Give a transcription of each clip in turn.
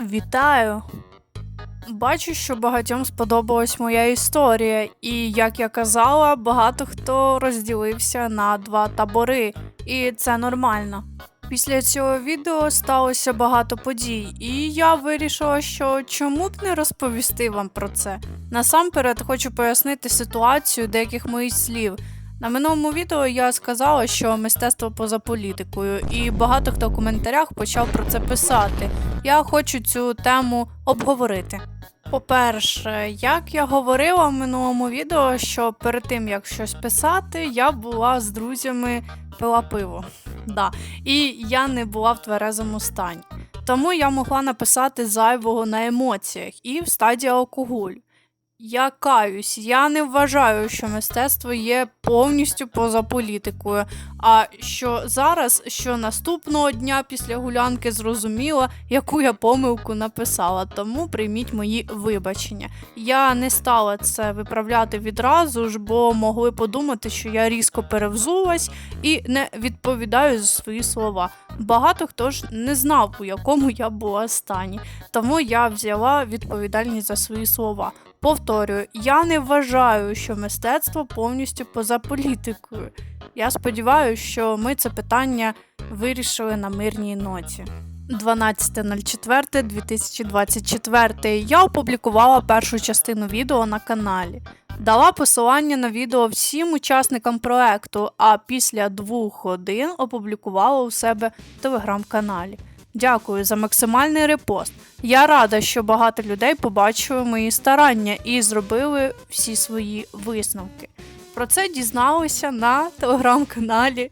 Вітаю! Бачу, що багатьом сподобалась моя історія, і як я казала, багато хто розділився на два табори, і це нормально. Після цього відео сталося багато подій, і я вирішила, що чому б не розповісти вам про це. Насамперед хочу пояснити ситуацію деяких моїх слів. На минулому відео я сказала, що мистецтво поза політикою, і багато хто в коментарях почав про це писати. Я хочу цю тему обговорити. По-перше, як я говорила в минулому відео, що перед тим як щось писати, я була з друзями пила пиво. Да. І я не була в тверезому стані. Тому я могла написати зайвого на емоціях і в стадії алкоголь. Я каюсь, я не вважаю, що мистецтво є повністю поза політикою. А що зараз, що наступного дня після гулянки зрозуміла, яку я помилку написала, тому прийміть мої вибачення. Я не стала це виправляти відразу ж, бо могли подумати, що я різко перевзулась і не відповідаю за свої слова. Багато хто ж не знав, у якому я була стані, тому я взяла відповідальність за свої слова. Повторюю, я не вважаю, що мистецтво повністю поза політикою. Я сподіваюся, що ми це питання вирішили на мирній ноті. 12.04.2024 я опублікувала першу частину відео на каналі. Дала посилання на відео всім учасникам проекту, а після двох годин опублікувала у себе в телеграм-каналі. Дякую за максимальний репост. Я рада, що багато людей побачили мої старання і зробили всі свої висновки. Про це дізналися на телеграм-каналі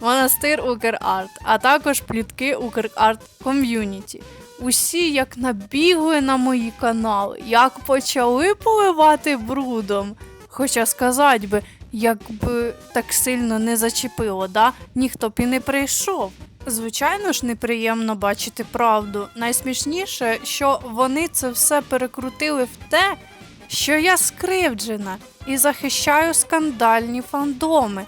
Монастир Украрт, а також плітки Украрт Ком'юніті. Усі як набігли на мої канали, як почали поливати брудом. Хоча сказать би, якби так сильно не зачепило, да? ніхто б і не прийшов. Звичайно ж, неприємно бачити правду. Найсмішніше, що вони це все перекрутили в те, що я скривджена і захищаю скандальні фандоми.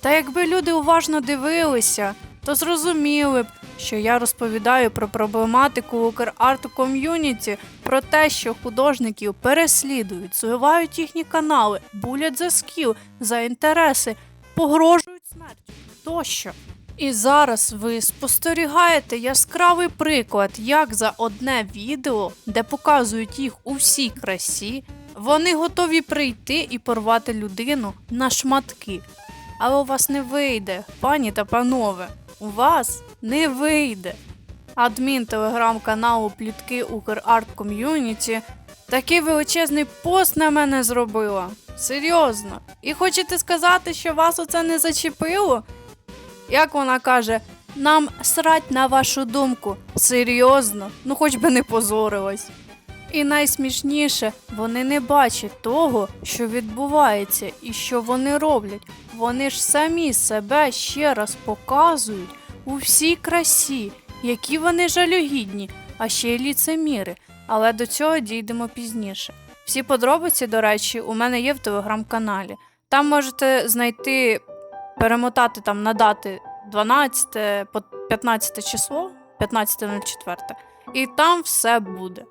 Та якби люди уважно дивилися, то зрозуміли б, що я розповідаю про проблематику Украрту ком'юніті, про те, що художників переслідують, зливають їхні канали, булять за скіл, за інтереси, погрожують смертю тощо. І зараз ви спостерігаєте яскравий приклад, як за одне відео, де показують їх у всій красі, вони готові прийти і порвати людину на шматки. Але у вас не вийде, пані та панове, у вас не вийде. Адмін телеграм-каналу Плітки Украрт Ком'юніті такий величезний пост на мене зробила. Серйозно. І хочете сказати, що вас оце не зачепило? Як вона каже, нам срать на вашу думку. Серйозно, ну хоч би не позорилась. І найсмішніше, вони не бачать того, що відбувається і що вони роблять. Вони ж самі себе ще раз показують у всій красі, які вони жалюгідні, а ще й ліцеміри. Але до цього дійдемо пізніше. Всі подробиці, до речі, у мене є в телеграм-каналі. Там можете знайти перемотати там на дати 12 по 15 число, 15.04, і там все буде.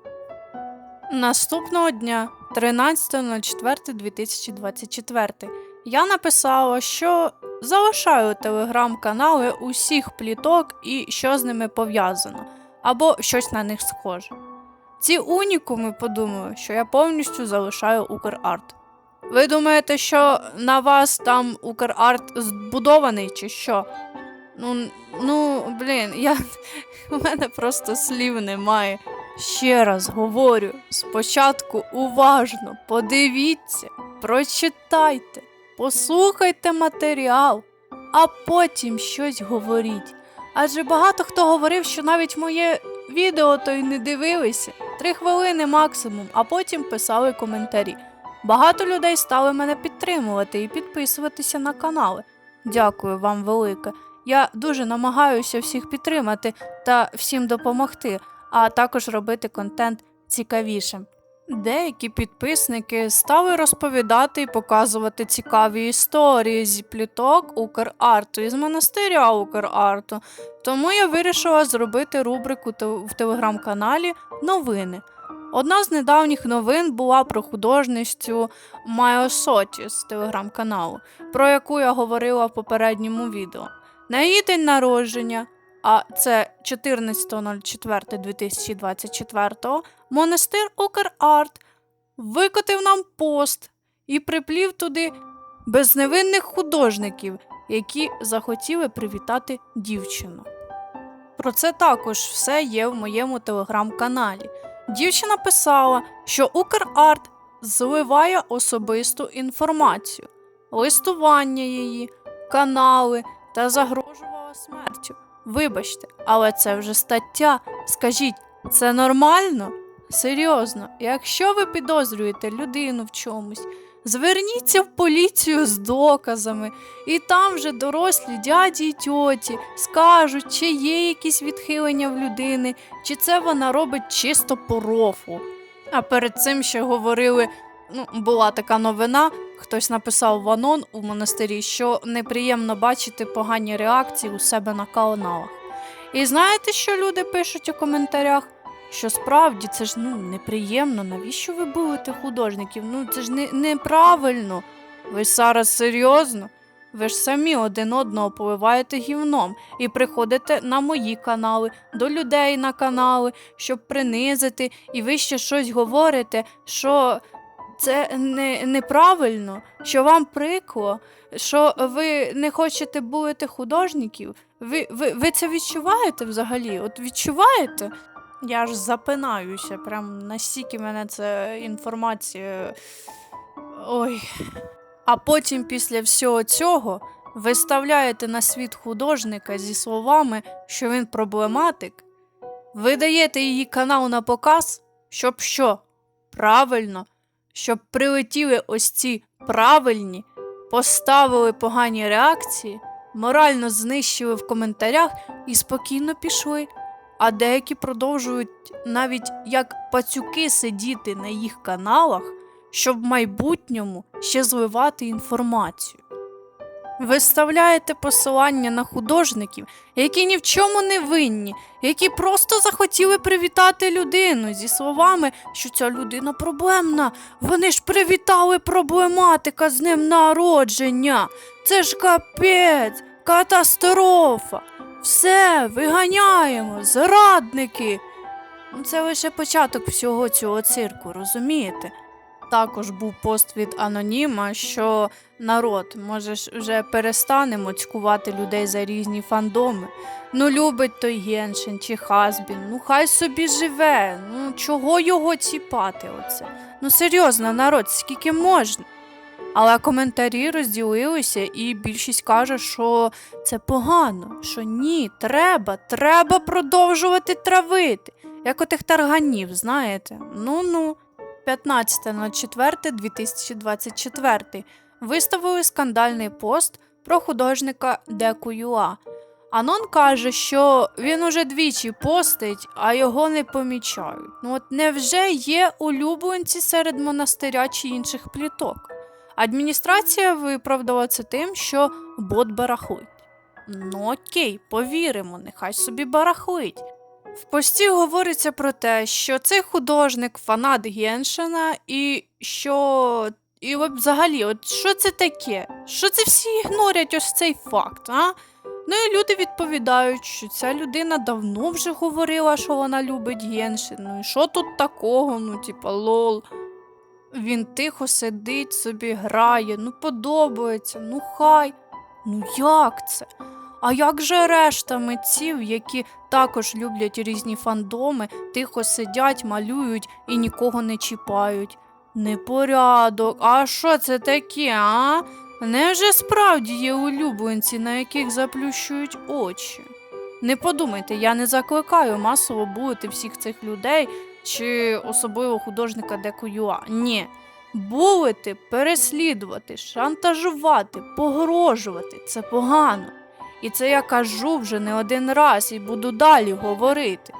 Наступного дня, 13.04.2024, я написала, що залишаю телеграм-канали усіх пліток і що з ними пов'язано, або щось на них схоже. Ці унікуми подумали, що я повністю залишаю Украрт. Ви думаєте, що на вас там Украрт збудований чи що? Ну, ну, блін, я... у мене просто слів немає. Ще раз говорю: спочатку уважно подивіться, прочитайте, послухайте матеріал, а потім щось говоріть. Адже багато хто говорив, що навіть моє відео то й не дивилися три хвилини максимум, а потім писали коментарі. Багато людей стали мене підтримувати і підписуватися на канали. Дякую вам велике. Я дуже намагаюся всіх підтримати та всім допомогти, а також робити контент цікавішим. Деякі підписники стали розповідати і показувати цікаві історії зі пліток Украрту із монастиря Украрту. Тому я вирішила зробити рубрику в телеграм-каналі Новини. Одна з недавніх новин була про художницю Майо Соті з телеграм-каналу, про яку я говорила в попередньому відео. На її день народження, а це 14.04.2024, монастир Украрт викотив нам пост і приплів туди безневинних художників, які захотіли привітати дівчину. Про це також все є в моєму телеграм-каналі. Дівчина писала, що Украрт зливає особисту інформацію, листування її, канали та загрожувала смертю. Вибачте, але це вже стаття. Скажіть, це нормально? Серйозно, якщо ви підозрюєте людину в чомусь, зверніться в поліцію з доказами, і там вже дорослі дяді й тьоті скажуть, чи є якісь відхилення в людини, чи це вона робить чисто по рофу. А перед цим ще говорили, ну, була така новина, хтось написав в Анон у монастирі, що неприємно бачити погані реакції у себе на каналах. І знаєте, що люди пишуть у коментарях? Що справді це ж ну неприємно, навіщо ви будете художників? Ну це ж не, неправильно. Ви зараз серйозно? Ви ж самі один одного поливаєте гівном і приходите на мої канали, до людей на канали, щоб принизити, і ви ще щось говорите, що це не, неправильно, що вам прикло, що ви не хочете бути художників. Ви, ви, ви це відчуваєте взагалі? От відчуваєте? Я ж запинаюся, прям настільки мене це інформація. Ой. А потім, після всього цього, виставляєте на світ художника зі словами, що він проблематик, ви даєте її канал на показ, щоб що? Правильно, щоб прилетіли ось ці правильні, поставили погані реакції, морально знищили в коментарях і спокійно пішли. А деякі продовжують навіть як пацюки сидіти на їх каналах, щоб в майбутньому ще зливати інформацію. Виставляєте посилання на художників, які ні в чому не винні, які просто захотіли привітати людину зі словами, що ця людина проблемна. Вони ж привітали проблематика з ним народження. Це ж капець, катастрофа. Все, виганяємо, зрадники. Ну, Це лише початок всього цього цирку, розумієте? Також був пост від аноніма, що народ, може вже перестанемо цькувати людей за різні фандоми. Ну, любить той Геншин чи Хазбін, ну хай собі живе. Ну чого його ціпати оце? Ну серйозно, народ, скільки можна? Але коментарі розділилися, і більшість каже, що це погано, що ні, треба, треба продовжувати травити, як отих тарганів, знаєте. Ну-ну. 15.04.2024 виставили скандальний пост про художника Декуюа. Анон каже, що він уже двічі постить, а його не помічають. Ну от невже є улюбленці серед монастиря чи інших пліток? Адміністрація виправдала це тим, що бот барахлить. Ну окей, повіримо, нехай собі барахлить. В пості говориться про те, що цей художник фанат Геншина, і що. І взагалі, от що це таке? Що це всі ігнорять ось цей факт, а? Ну і люди відповідають, що ця людина давно вже говорила, що вона любить Геншин. Ну і що тут такого? Ну, типа, лол. Він тихо сидить, собі грає, ну подобається, ну хай. Ну як це? А як же решта митців, які також люблять різні фандоми, тихо сидять, малюють і нікого не чіпають? Непорядок, а що це таке, а? Невже справді є улюбленці, на яких заплющують очі? Не подумайте, я не закликаю масово булити всіх цих людей чи особливо художника Декуюа. Ні. Булити, переслідувати, шантажувати, погрожувати це погано. І це я кажу вже не один раз і буду далі говорити.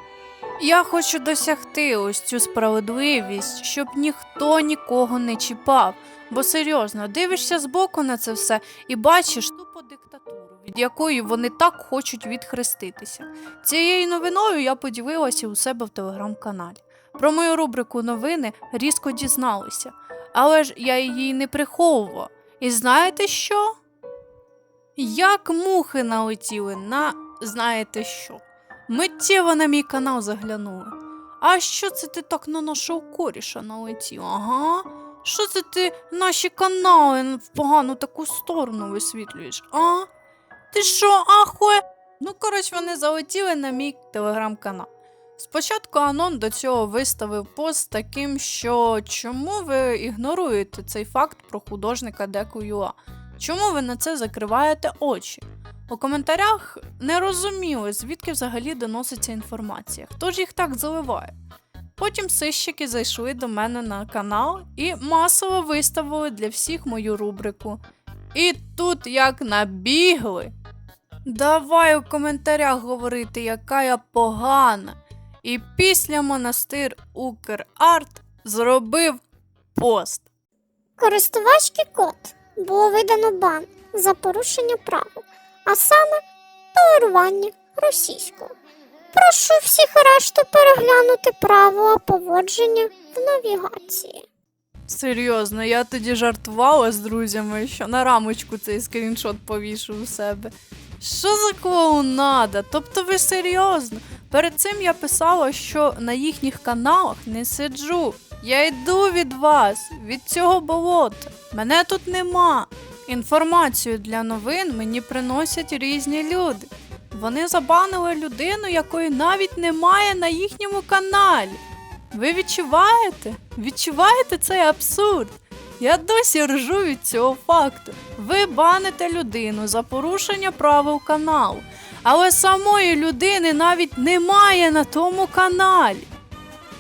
Я хочу досягти ось цю справедливість, щоб ніхто нікого не чіпав. Бо серйозно, дивишся збоку на це все і бачиш тупо диктатуру, від якої вони так хочуть відхреститися. Цією новиною я поділилася у себе в телеграм-каналі. Про мою рубрику новини різко дізналися, але ж я її не приховувала. І знаєте що? Як мухи налетіли на знаєте що? Миттєво на мій канал заглянули. А що це ти так на нашого коріша налетів? Ага. Що це ти наші канали в погану таку сторону висвітлюєш? А? Ти що, ахує? Ну, коротше, вони залетіли на мій телеграм-канал. Спочатку Анон до цього виставив пост таким, що чому ви ігноруєте цей факт про художника Деку Юа? Чому ви на це закриваєте очі? У коментарях не розуміли, звідки взагалі доноситься інформація, хто ж їх так заливає. Потім сищики зайшли до мене на канал і масово виставили для всіх мою рубрику. І тут як набігли. Давай у коментарях говорити, яка я погана. І після монастир Украрт зробив пост. Користувачки код було видано бан за порушення правил, а саме толерування російського. Прошу всіх решту переглянути правила поводження в навігації. Серйозно, я тоді жартувала з друзями, що на рамочку цей скріншот повішу у себе. Що за клоунада? Тобто ви серйозно? Перед цим я писала, що на їхніх каналах не сиджу. Я йду від вас, від цього болота. Мене тут нема. Інформацію для новин мені приносять різні люди. Вони забанили людину, якої навіть немає на їхньому каналі. Ви відчуваєте? Відчуваєте цей абсурд? Я досі ржу від цього факту. Ви баните людину за порушення правил каналу, але самої людини навіть немає на тому каналі.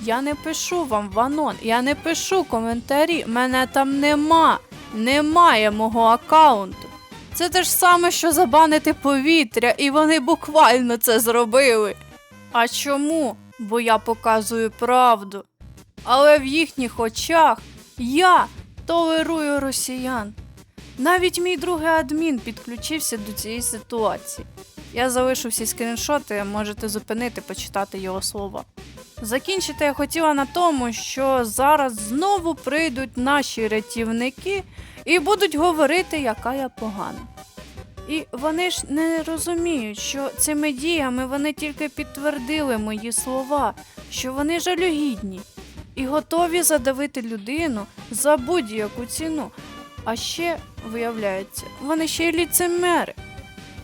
Я не пишу вам ванон, я не пишу коментарі, мене там нема, немає мого аккаунту. Це те ж саме, що забанити повітря, і вони буквально це зробили. А чому? Бо я показую правду. Але в їхніх очах я толерую росіян. Навіть мій другий адмін підключився до цієї ситуації. Я залишу всі скріншоти, можете зупинити, почитати його слова. Закінчити я хотіла на тому, що зараз знову прийдуть наші рятівники і будуть говорити, яка я погана. І вони ж не розуміють, що цими діями вони тільки підтвердили мої слова, що вони жалюгідні і готові задавити людину за будь-яку ціну. А ще, виявляється, вони ще й ліцемери.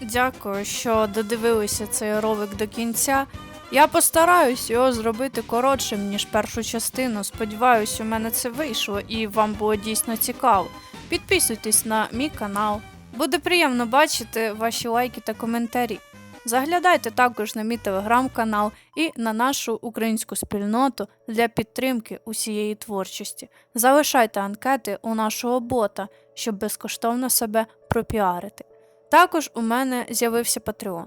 Дякую, що додивилися цей ролик до кінця. Я постараюсь його зробити коротшим, ніж першу частину. Сподіваюсь, у мене це вийшло і вам було дійсно цікаво. Підписуйтесь на мій канал. Буде приємно бачити ваші лайки та коментарі. Заглядайте також на мій телеграм-канал і на нашу українську спільноту для підтримки усієї творчості. Залишайте анкети у нашого бота, щоб безкоштовно себе пропіарити. Також у мене з'явився Patreon.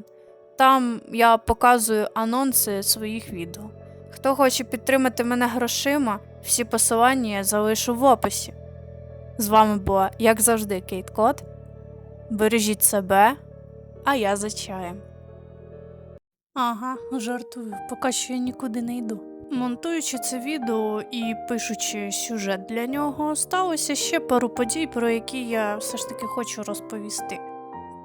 Там я показую анонси своїх відео. Хто хоче підтримати мене грошима, всі посилання я залишу в описі. З вами була, як завжди, Кейт Кот. Бережіть себе, а я за чаєм. Ага, жартую, поки що я нікуди не йду. Монтуючи це відео і пишучи сюжет для нього, сталося ще пару подій, про які я все ж таки хочу розповісти.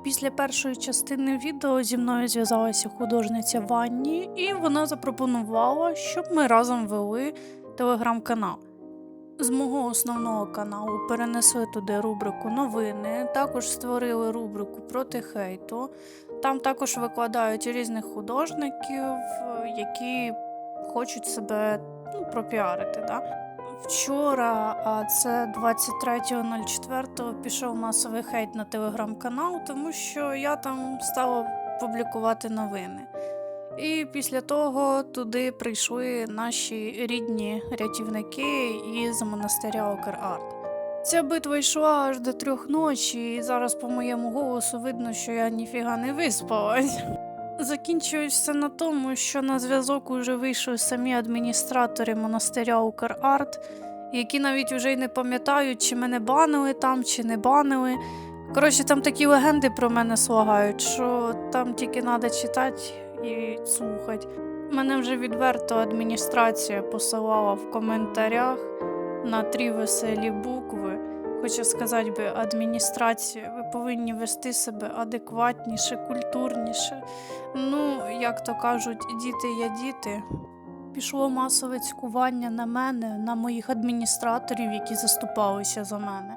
Після першої частини відео зі мною зв'язалася художниця Ванні, і вона запропонувала, щоб ми разом вели телеграм-канал. З мого основного каналу перенесли туди рубрику новини, також створили рубрику проти хейту. Там також викладають різних художників, які хочуть себе ну, пропіарити. Да? Вчора, а це 23.04, пішов масовий хейт на телеграм-канал, тому що я там стала публікувати новини. І після того туди прийшли наші рідні рятівники із монастиря Окер-Арт. Ця битва йшла аж до трьох ночі, і зараз по моєму голосу видно, що я ніфіга не виспалась. Закінчується на тому, що на зв'язок уже вийшли самі адміністратори монастиря Украрт, які навіть вже й не пам'ятають, чи мене банили там, чи не банили. Коротше, там такі легенди про мене слагають, що там тільки треба читати і слухати. Мене вже відверто адміністрація посилала в коментарях на три веселі букви. Хочу сказати би, адміністрація, ви повинні вести себе адекватніше, культурніше. Ну, як то кажуть, діти є діти. Пішло масове цькування на мене, на моїх адміністраторів, які заступалися за мене.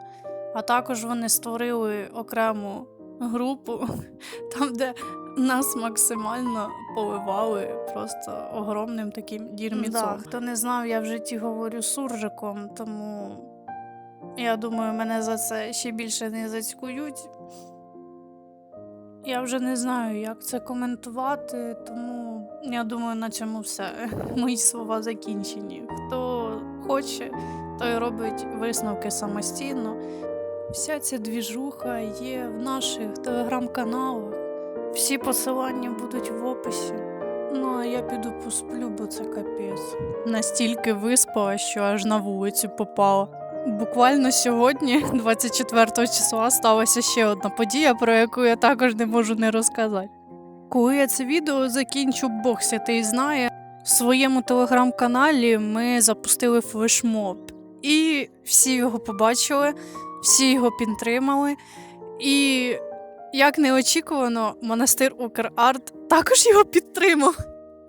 А також вони створили окрему групу, там, де нас максимально поливали просто огромним таким дірміцом. Да, хто не знав, я в житті говорю суржиком, тому я думаю, мене за це ще більше не зацькують. Я вже не знаю, як це коментувати, тому я думаю, на цьому все. Мої слова закінчені. Хто хоче, той робить висновки самостійно. Вся ця двіжуха є в наших телеграм-каналах. Всі посилання будуть в описі. Ну, а я піду посплю, бо це капець. Настільки виспала, що аж на вулицю попала. Буквально сьогодні, 24 числа, сталася ще одна подія, про яку я також не можу не розказати. Коли я це відео закінчу, Бог святий знає. В своєму телеграм-каналі ми запустили флешмоб, і всі його побачили, всі його підтримали. І як неочікувано, монастир Украрт також його підтримав.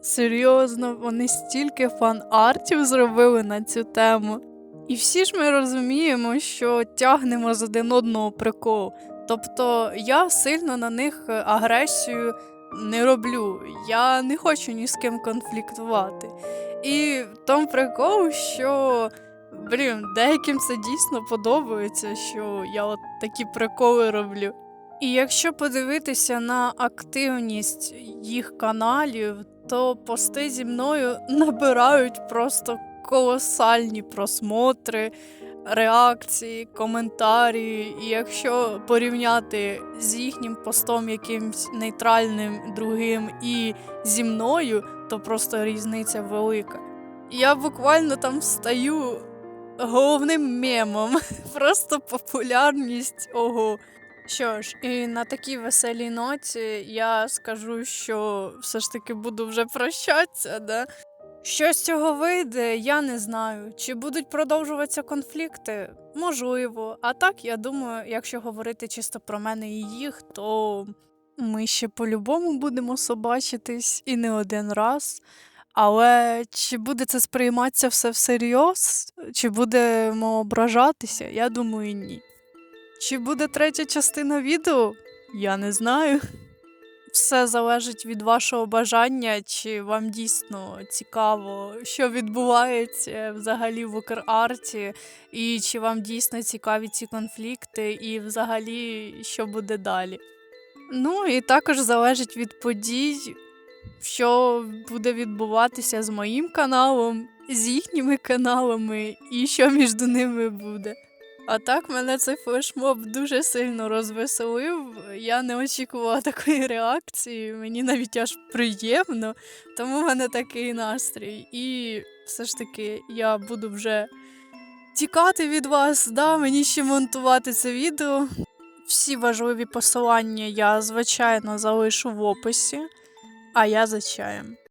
Серйозно, вони стільки фан-артів зробили на цю тему. І всі ж ми розуміємо, що тягнемо з один одного прикол. Тобто я сильно на них е, агресію не роблю. Я не хочу ні з ким конфліктувати. І в тому прикол, що блін, деяким це дійсно подобається, що я от такі приколи роблю. І якщо подивитися на активність їх каналів, то пости зі мною набирають просто колосальні просмотри, реакції, коментарі. І якщо порівняти з їхнім постом якимсь нейтральним другим і зі мною, то просто різниця велика. Я буквально там стаю головним мемом, просто популярність ого. Що ж, і на такій веселій ноті я скажу, що все ж таки буду вже прощатися, да? Що з цього вийде, я не знаю. Чи будуть продовжуватися конфлікти? Можливо. А так, я думаю, якщо говорити чисто про мене і їх, то ми ще по-любому будемо собачитись і не один раз. Але чи буде це сприйматися все всерйоз, чи будемо ображатися, я думаю, ні. Чи буде третя частина відео? Я не знаю. Все залежить від вашого бажання, чи вам дійсно цікаво, що відбувається взагалі в Украрті, і чи вам дійсно цікаві ці конфлікти, і взагалі що буде далі. Ну і також залежить від подій, що буде відбуватися з моїм каналом, з їхніми каналами, і що між ними буде. А так мене цей флешмоб дуже сильно розвеселив. Я не очікувала такої реакції. Мені навіть аж приємно, тому в мене такий настрій. І все ж таки я буду вже тікати від вас. Да, мені ще монтувати це відео. Всі важливі посилання я, звичайно, залишу в описі, а я за чаєм.